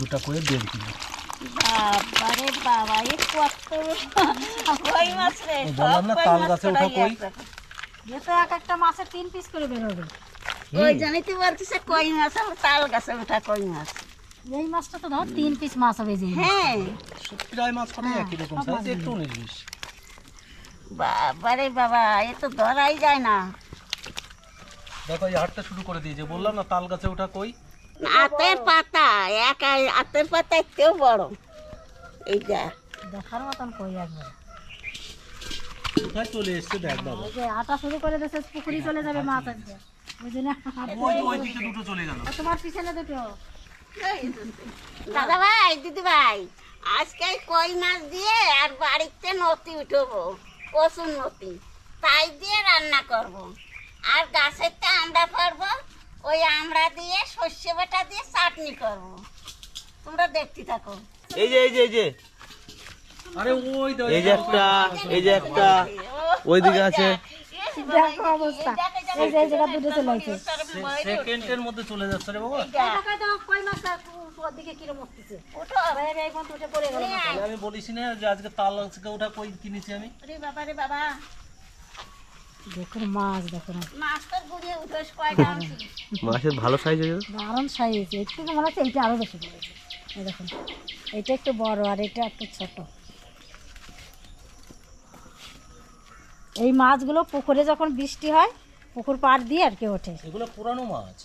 দুটা করে দেড় কিলো। বাবারে বাবা এ কত কই মাছ রে বললাম না, তাল গাছে ওঠা কই? একরকম। তো এক একটা মাছের তিন পিস করে ওই তো বলতেছে কই মাছ আর তাল গাছে ওঠা কই মাছ। এই মাছটা তো ধর তিন পিস মাছ হবে যে। হ্যাঁ। প্রায় মাছ কটাই হ্যাঁ, একই রকম সাইজ একটু উনিশ বাবারে বাবা এ তো ধরাই যায় না। দেখো এই হাটটা শুরু করে দিয়েছে। বললাম না তাল গাছে ওঠা কই? আতের পাতা এক আতের পাতা একটু বড়। এইটা দেখার মতন কই একবার কোথায় চলে এসছে দেখ বাবা। আটা শুরু করে দিয়েছে পুকুরি চলে যাবে মাছ আনতে। বুঝলি ওই দিকে দুটো চলে গেল। তোমার পিছনে দুটো। দাদা ভাই দিদি ভাই আজকে কই মাছ দিয়ে আর বাড়িতে নতি উঠবো কচুর নতি তাই দিয়ে রান্না করব। আর গাছের তে আমরা পারব ওই আমরা দিয়ে সর্ষে বাটা দিয়ে চাটনি করব। তোমরা দেখতে থাকো। এই যে এই যে এই যে। আরে ওই এই যে একটা এই যে একটা। ওইদিকে আছে। দেখো অবস্থা। এই যে জায়গা দুটো চলে আসছে। সেকেন্ডের মধ্যে চলে যাচ্ছে রে বাবা। টাকা দাও কই পড়ে গেল। আমি বলিস না যে আজকে তাল ওঠা কই কিনেছি আমি? বাবা রে বাবা। দেখুন মাছ দেখুন। মাছের ভালো সাইজ হয়ে যাবে দারুণ সাইজ একটু মনে হচ্ছে এইটা আরও বেশি পড়েছে এই দেখুন এটা একটু বড় আর এটা একটু ছোট। এই মাছগুলো পুকুরে যখন বৃষ্টি হয় পুকুর পাড় দিয়ে আর কি ওঠে। এগুলো পুরানো মাছ।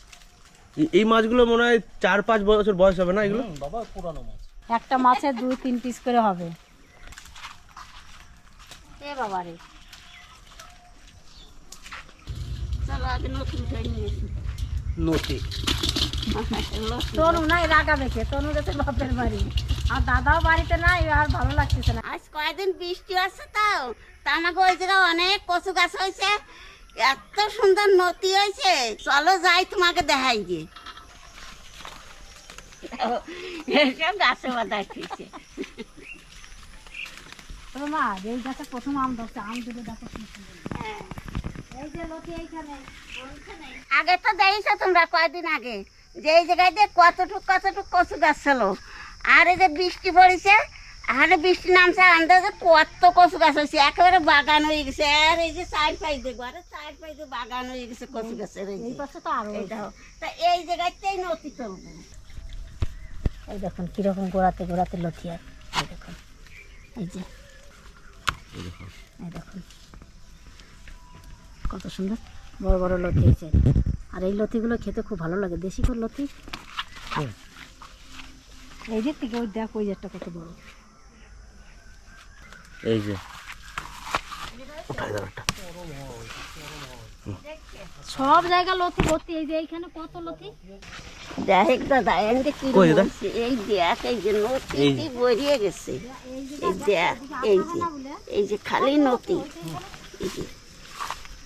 এই- মাছগুলো মনে হয় চার পাঁচ বছর বয়স হবে না এগুলো? বাবা পুরানো মাছ। একটা মাছের দুই তিন পিস করে হবে। এ বাবা তনু নাই রাগা দেখে তনু গেছে বাপের বাড়ি। আর দাদাও বাড়িতে নাই আর ভালো লাগতেছে না। আজ কয়দিন বৃষ্টি আছে তাও তা আমাকে ওই জায়গায় অনেক কচু গাছ হয়েছে এত সুন্দর নতি হয়েছে চলো যাই তোমাকে দেখাই গিয়ে। গাছে বাঁধা খেয়েছে তবে মা এই গাছে প্রথম আম ধরছে আম দুটো দেখো কি আগে তো দেখেছ তোমরা কয়দিন আগে? যে এই জায়গায় দিয়ে কতটুক কতটুক কচু গাছ ছিল। আর এই যে বৃষ্টি পড়েছে আর বৃষ্টি নামছে আন্দাজে কত কচু গাছ হয়েছে একেবারে বাগান হয়ে গেছে। আর এই যে সাইড পাই দিয়ে ঘরে সাইড পাই দিয়ে বাগান হয়ে গেছে কচু গাছের এই পাশে তো আরও তা এই জায়গাতেই নতি চলবো এই দেখুন কীরকম গোড়াতে গোড়াতে লতি আর এই দেখুন এই যে। এই দেখুন। কত সুন্দর বড় বড় লতি হয়েছে আর এই লতিগুলো খেতে খুব ভালো লাগে। দেশি করে লতি? এই যে থেকে ওই দেখ ওই একটা কত বড়। এই যে। সব জায়গা লতি ভর্তি। এই যে এইখানে কত লতি? দেখ দাদা এনতে কি এই দেখ এই যে নতি বরিয়ে গেছে। এই দেখ এই যে এই যে খালি নতি এই যে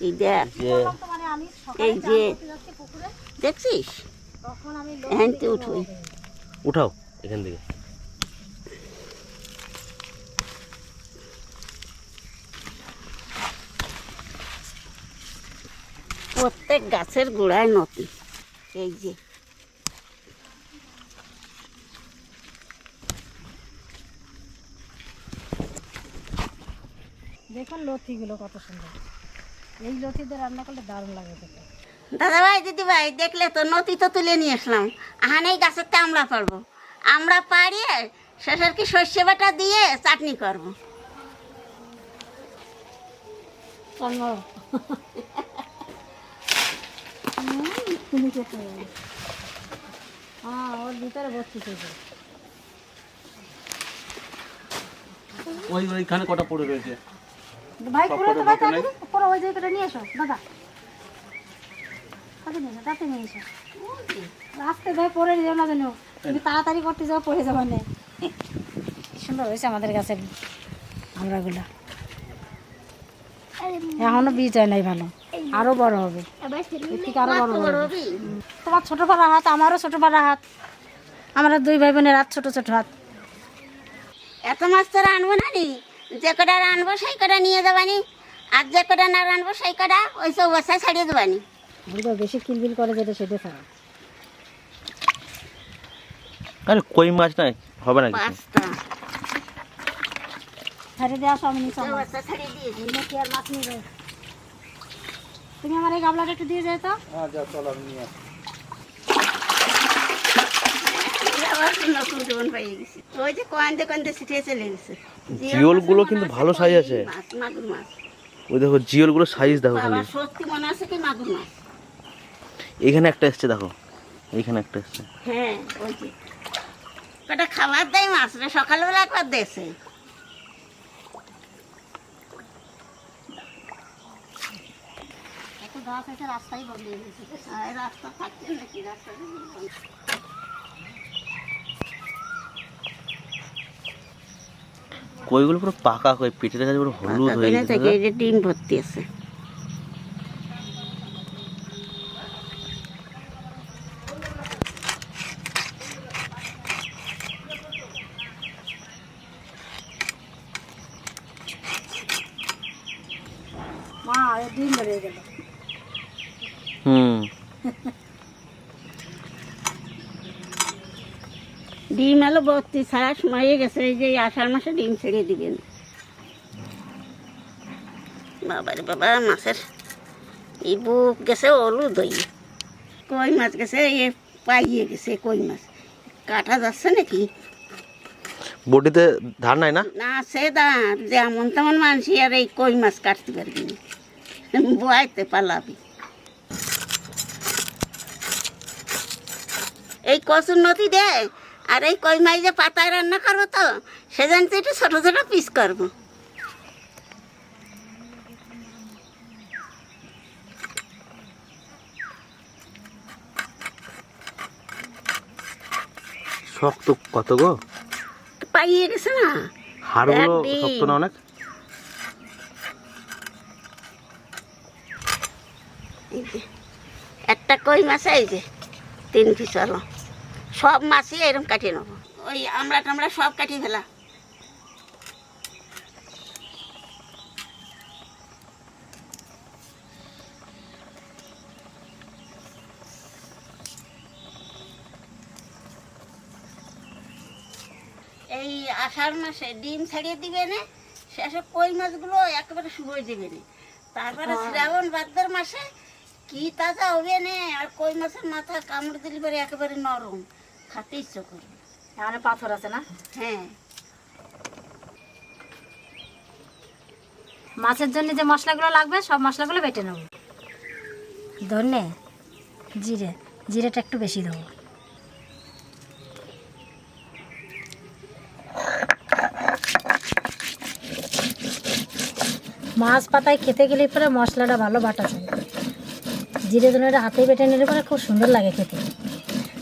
এই দেখ যে আমি এই যে দেখছিস? আমি উঠোই। উঠাও এখান থেকে। প্রত্যেক গাছের গোড়ায় নতি এই যে। দেখুন লতিগুলো কত সুন্দর। এই লতিতে রান্না করলে দারুণ লাগে খেতে। দাদা ভাই দিদি ভাই দেখলে তো নতি তো তুলে নিয়ে আসলাম। আহান এই গাছের তো আমরা পারব আমরা পাড়িয়ে শেষের কি সর্ষে বাটা দিয়ে চাটনি করব। হ্যাঁ ওর ভিতরে ভর্তি ওই ওইখানে কটা পড়ে রয়েছে। ভাই পুরো তো ভাই তাড়াতাড়ি পুরো ওই জায়গাটা নিয়ে এসো দাদা। তাতে নিয়ে এসো তাতে নিয়ে এসো। রাস্তায় ভাই পড়ে যাও না জানো তুমি তাড়াতাড়ি করতে যাও পড়ে যাব না সুন্দর হয়েছে আমাদের গাছের আমরাগুলো এখনও বীজ হয় নাই ভালো। আরও বড় হবে। আরও বড় হবে। তোমার ছোট পাড়া হাত আমারও ছোট পাড়া হাত। আমরা দুই ভাই বোনের হাত ছোট ছোট হাত। এত মাছ তো রানবো না নি? যে কটা রানবো সেই কটা নিয়ে যাবানি আর যে কটা না রানবো সেই কটা ওই সব বসায় ছাড়িয়ে দেবানি। বেশি কিলবিল করে যেটা সেটা ছাড়া। আরে কই মাছ নাই হবে না পাঁচটা। ছেড়ে দেওয়া সব নিচে ছাড়িয়ে দিয়েছি কি আর মাছ নিবে তুমি আমার এই গামলাটা একটু দিয়ে যেত হ্যাঁ যা চল আমি নিয়ে আসি। আবার নতুন জীবন পাইয়ে গেছি। ওই যে কোয়ান্তে কোয়ান্তে ছিটিয়ে চলে গেছে জিওলগুলো কিন্তু ভালো size আছে। মাগুর মাছ। ওই দেখো জিওলগুলো সাইজ দেখো খালি। সত্যি মনে আছে কি মাগুর মাছ? এখানে একটা এসছে দেখো। এইখানে একটা এসছে। হ্যাঁ ওই যে। কটা খাবার দেয় মাছটা সকালবেলা একবার দেছে। রাস্তায় বন্ধ হয়ে গেছে রাস্তা থাকছে নাকি? রাস্তা কইগুলো পুরো পাকা কই পেটের কাছে পুরো হলুদ হয়ে গেছে এই যে ডিম ভর্তি আছে। মা ডিম বেড়ে গেল। হুম। ডিম এলো ভর্তি ছাড়া সময় হয়ে গেছে এই যে আষাঢ় মাসে ডিম ছেড়ে দিবেন। বাবারে বাবা মাছের এই বুক গেছে হলুদ হয়ে। কই মাছ গেছে? এ পাইয়ে গেছে কই মাছ? কাটা যাচ্ছে নাকি? বডিতে ধার নাই না? না সে দাঁড় যেমন তেমন মানুষ আর এই কই মাছ কাটতে পারবি বয়াইতে পালাবি। এই কচুর নদী দে। আর এই কই মাছ যে পাতায় রান্না করব তো সেজন্য তো একটু ছোটো ছোটো পিস করব। শক্ত কত গো? পাইয়ে গেছে না? হাড়গুলো শক্ত না অনেক? একটা কই মাছ এই যে তিন পিস হলো। সব মাছই এরকম কাটিয়ে নেব। ওই আমরা টামরা সব কাটিয়ে ফেলা। এই আষাঢ় মাসে ডিম ছাড়িয়ে দিবে না শেষে কই মাছগুলো একেবারে শুকিয়ে দিবে না। তারপরে শ্রাবণ ভাদ্র মাসে কি তাজা হবে না আর কই মাছের মাথা কামড় দিলে পরে একেবারে নরম। খাতে ইচ্ছে এখানে পাথর আছে না? হ্যাঁ। মাছের জন্য যে মশলাগুলো লাগবে সব মশলাগুলো বেটে নেব। ধনে জিরে জিরেটা একটু বেশি দেবো। মাছ পাতায় খেতে গেলে পরে মশলাটা ভালো বাটা যায়। জিরে ধনেটা হাতে বেটে নিলে পরে খুব সুন্দর লাগে খেতে।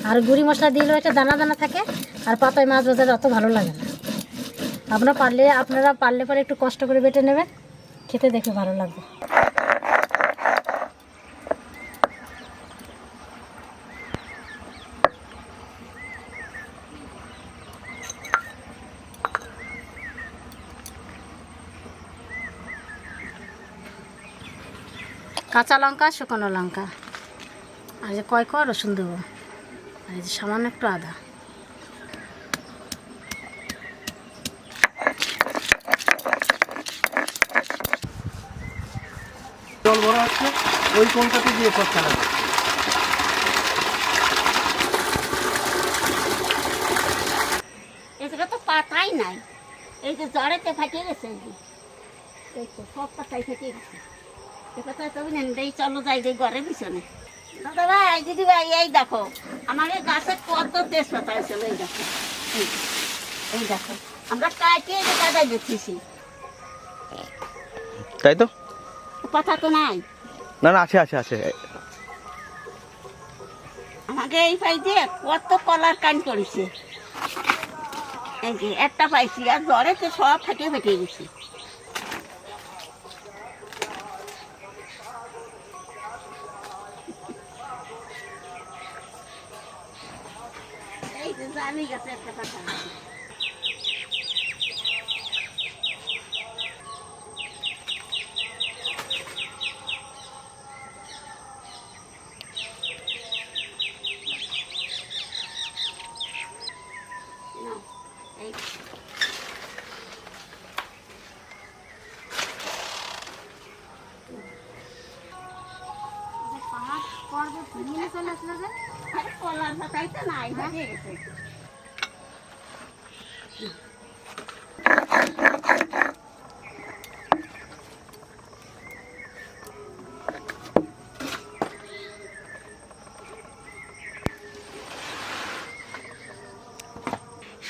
আর গুঁড়ি মশলা দিলেও একটা দানা দানা থাকে, আর পাতায় মাছ ভাজাটা অত ভালো লাগে না। আপনারা পারলে আপনারা পারলে পরে একটু কষ্ট করে বেটে নেবেন, খেতে দেখে ভালো লাগবে। কাঁচা লঙ্কা, শুকনো লঙ্কা। আর যে কয় কয় রসুন দেবো? আর এই যে সামান্য একটু আদা। জল ভরা আছে ওই কোনটাতে দিয়ে সব চালাবে এখানে তো পাতাই নাই। এই যে জ্বরেতে ফাটিয়ে গেছে এই তো সব পাতাই ফাটিয়ে গেছে। এ তবে নেন চলো যাই যে ঘরের পিছনে। দাদা ভাই দিদি ভাই এই দেখো আমার এই গাছে কত তেজপাতা হয়েছিল এই দেখো। এই দেখো আমরা কাটিয়ে যে দেখতেছি তাই তো? পাতা তো নাই। না না আছে আছে আছে। আমাকে এই পাই দিয়ে কত কলার কান করেছে। এই যে একটা পাইছি আর জ্বরে তো সব ফাটিয়ে ফেটে গেছে। এই যে জানি গেছে একটা পাতা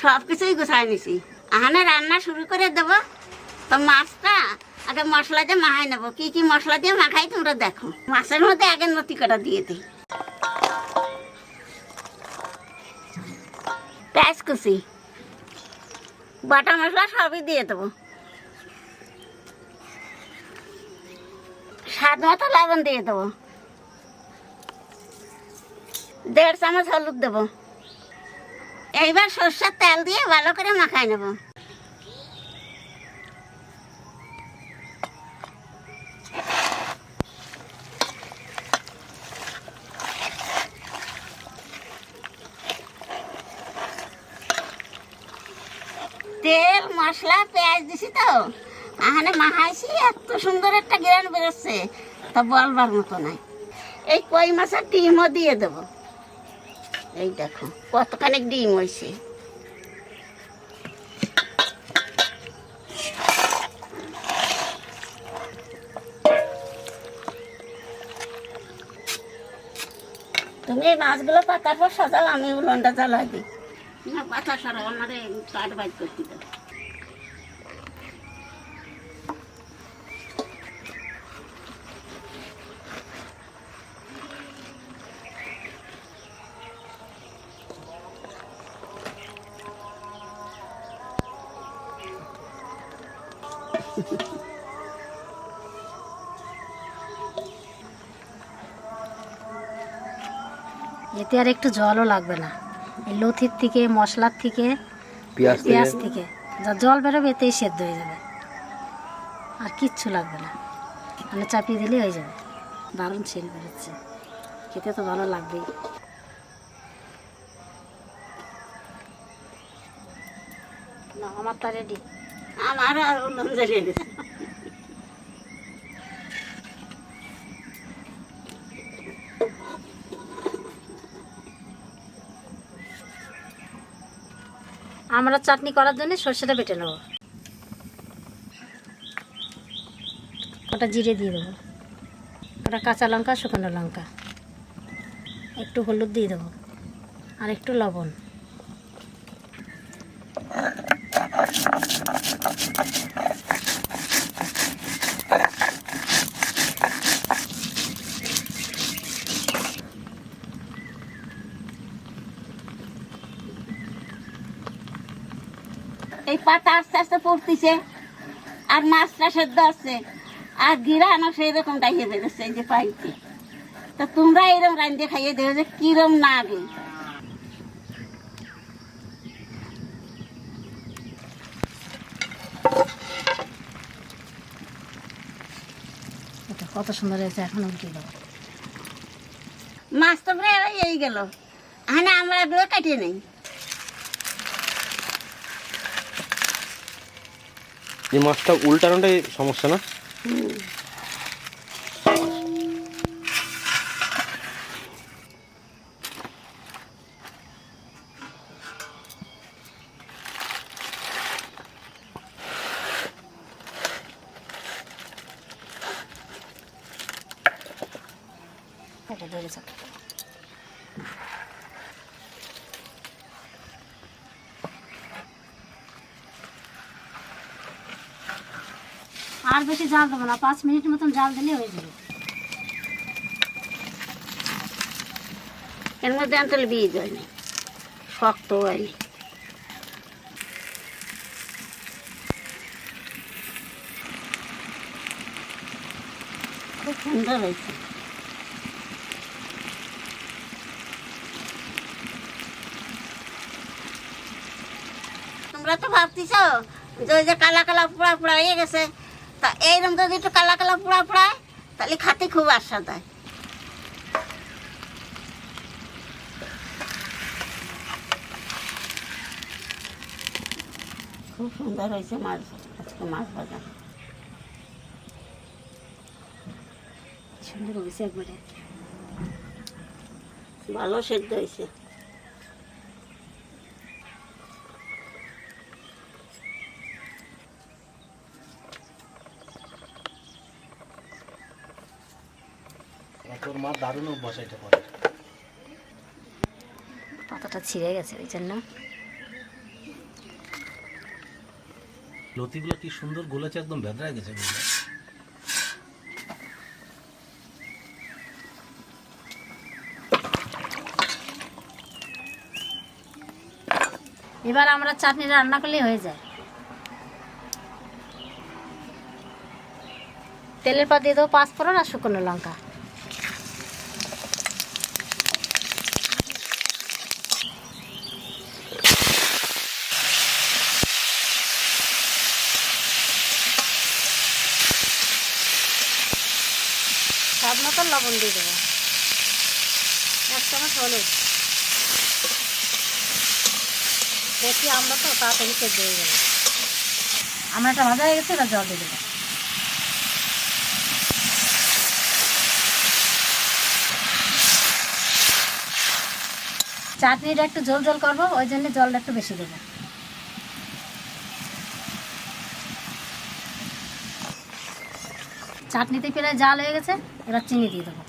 সব কিছুই গুছাই নিছি। আহানে রান্না শুরু করে দেবো। তো মাছটা আগে মশলা দিয়ে মাখাই নেব। কি কি মশলা দিয়ে মাখাই তোমরা দেখো। মাছের মধ্যে আগে নতি কটা দিয়ে দিই। পেঁয়াজ কুচি, বাটা মশলা সবই দিয়ে দেবো। স্বাদ মতো লবণ দিয়ে দেবো। দেড় চামচ হলুদ দেবো। এইবার সর্ষের তেল দিয়ে ভালো করে মাখাই নেব। তেল, মশলা, পেঁয়াজ দিছি তো। আহানে মাখাইছি, এত সুন্দর একটা গ্রান বেরোচ্ছে। তা বলবার মতো নাই। এই কই মাছের ডিমও দিয়ে দেবো। এই দেখো কতখানি ডিম হয়েছে। তুমি এই মাছগুলো পাতার পর সাজাও আমি উলনটা জ্বালাই দিই। না পাতা সারা আমার কাঠ বাইর করতে এতে আর একটু জলও লাগবে না। এই লথির থেকে মশলার থেকে পেঁয়াজ থেকে। পেঁয়াজ থেকে। যা জল বেরোবে এতেই সেদ্ধ হয়ে যাবে। আর কিচ্ছু লাগবে না। মানে চাপিয়ে দিলেই হয়ে যাবে। দারুণ সেল বেরোচ্ছে। খেতে তো ভালো লাগবেই। না আমার তা রেডি। আমার আর অন্য জ্বালিয়ে আমরা চাটনি করার জন্য সর্ষেটা বেটে নেব। ওটা জিরে দিয়ে দেবো। ওটা কাঁচা লঙ্কা, শুকনো লঙ্কা। একটু হলুদ দিয়ে দেবো। আর একটু লবণ এই পাতা পড়তেছে আর মাছটা সেদ্ধ আছে আর গিরানো সেই রকম ডাইয়ে বেরোচ্ছে এই যে পাইতে তো তোমরা এরকম রান্ধে খাইয়ে দেবে যে কিরম না এটা কত সুন্দর হয়েছে এখন উল্টে দেবো মাছ তো প্রায় এই গেল। হ্যাঁ আমরা এগুলো কাটিয়ে নেই। এই মাছটা উল্টানোটাই সমস্যা না? এটা ধরে যাবে আর বেশি জাল দেবো না, পাঁচ মিনিট মতন জাল দিলে হয়ে যাবে। এর মধ্যে আন্তলে বীজ হয়নি শক্ত হয়নি খুব সুন্দর হয়েছে। তোমরা তো ভাবতেছ যে কালা কালা পোড়া পোড়া হয়ে গেছে। তা এইরকম যদি একটু কালা কালা পোড়া পোড়ায় তাহলে খাতে খুব আস্বাদ হয়। খুব সুন্দর হয়েছে মাছ, আজকে মাছ ভাজা। সুন্দর হয়েছে একবারে। ভালো সেদ্ধ হয়েছে। মা দারুণ অভ্যাস এটা করে। পাতাটা ছিঁড়ে গেছে ওই জন্য। লতিগুলো কি সুন্দর গলেছে একদম ভেদরা গেছে এবার আমরা চাটনি রান্না করলেই হয়ে যায়। তেলের পর দিয়ে দেবো পাঁচ ফোড়ন আর শুকনো লঙ্কা স্বাদ মতো লবণ দিয়ে দেবো। এক চামচ হলুদ। দেখি আমরা তো তাড়াতাড়ি সেদ্ধ হয়ে যাবে আমরা একটা ভাজা হয়ে গেছে, এবার জল দিয়ে দেবো। চাটনিটা একটু জল জল করব, ওই জন্য জলটা একটু বেশি দেবো। চাটনিতে প্রায় জাল হয়ে গেছে, এবার চিনি দিয়ে দেবো।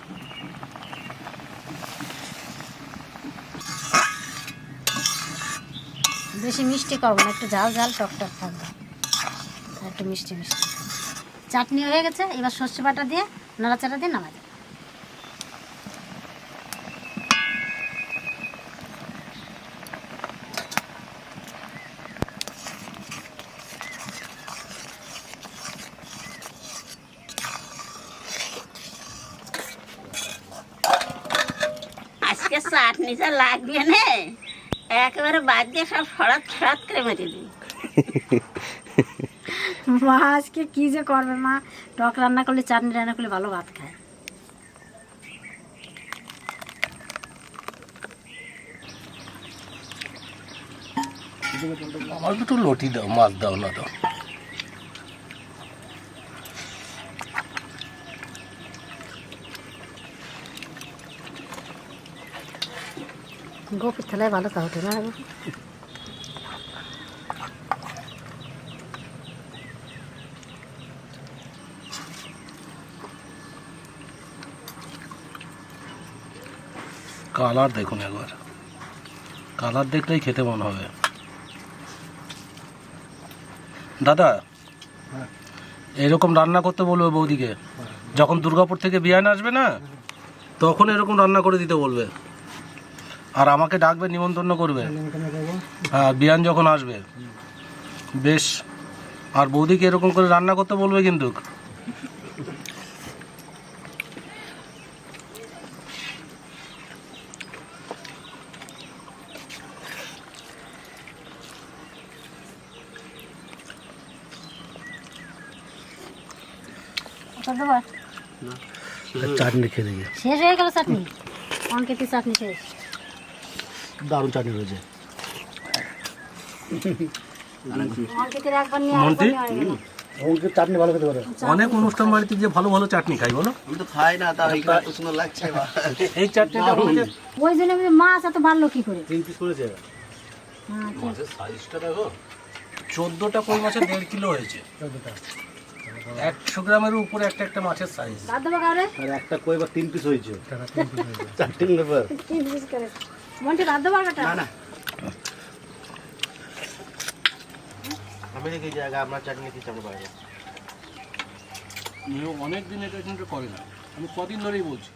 বেশি মিষ্টি করব না, একটু ঝাল ঝাল, টকটক টক থাকবে একটু মিষ্টি মিষ্টি। চাটনি হয়ে গেছে, এবার সর্ষে বাটা দিয়ে নাড়াচাড়া দিয়ে নামা আজকে চাটনিটা লাগবে না একেবারে বাদ দিয়ে সব সরাত সরাত করে মেরে দিই মা আজকে কি যে করবে মা? টক রান্না করলে চাটনি রান্না করলে ভালো ভাত খায়। আমার একটু লটি দাও মাছ দাও না দাও। গোপুর থালায় ভালো না কালার দেখুন একবার। কালার দেখলেই খেতে মন হবে। দাদা এরকম রান্না করতে বলবে বৌদিকে। যখন দুর্গাপুর থেকে বিয়ান আসবে না তখন এরকম রান্না করে দিতে বলবে। আর আমাকে ডাকবে নিমন্ত্রণ করবে। হ্যাঁ বিয়ান যখন আসবে। বেশ। আর বৌদিকে এরকম করে রান্না করতে বলবে কিন্তু। চাটনি খেয়ে শেষ হয়ে গেল চাটনি। অঙ্কিতের চাটনি শেষ। দারুণ চাটনি রয়েছে হয়ে গেল। অনেক অনুষ্ঠান বাড়িতে যে ভালো ভালো চাটনি খাই বলো? আমি তো খাই না এখানে এত সুন্দর লাগছে এই চাটনিটা হচ্ছে ওই জন্য আমি মাছ এত বাড়লো কি করে? তিন পিস করেছে হ্যাঁ, মাছের সাইজটা দেখো। চোদ্দটা কই মাছের দেড় কিলো হয়েছে। একশো গ্রামের উপরে একটা একটা মাছের সাইজ আর একটা কই বা তিন পিস হয়েছে। চারটে ব্যাপার। তিন পিস করে। মন্টি বাদ দেবো কাটা না না। আমি দেখি জায়গা আপনার চাটনি কি চাপড় পাই অনেক দিন এটা কিন্তু করে না। আমি কদিন ধরেই বলছি।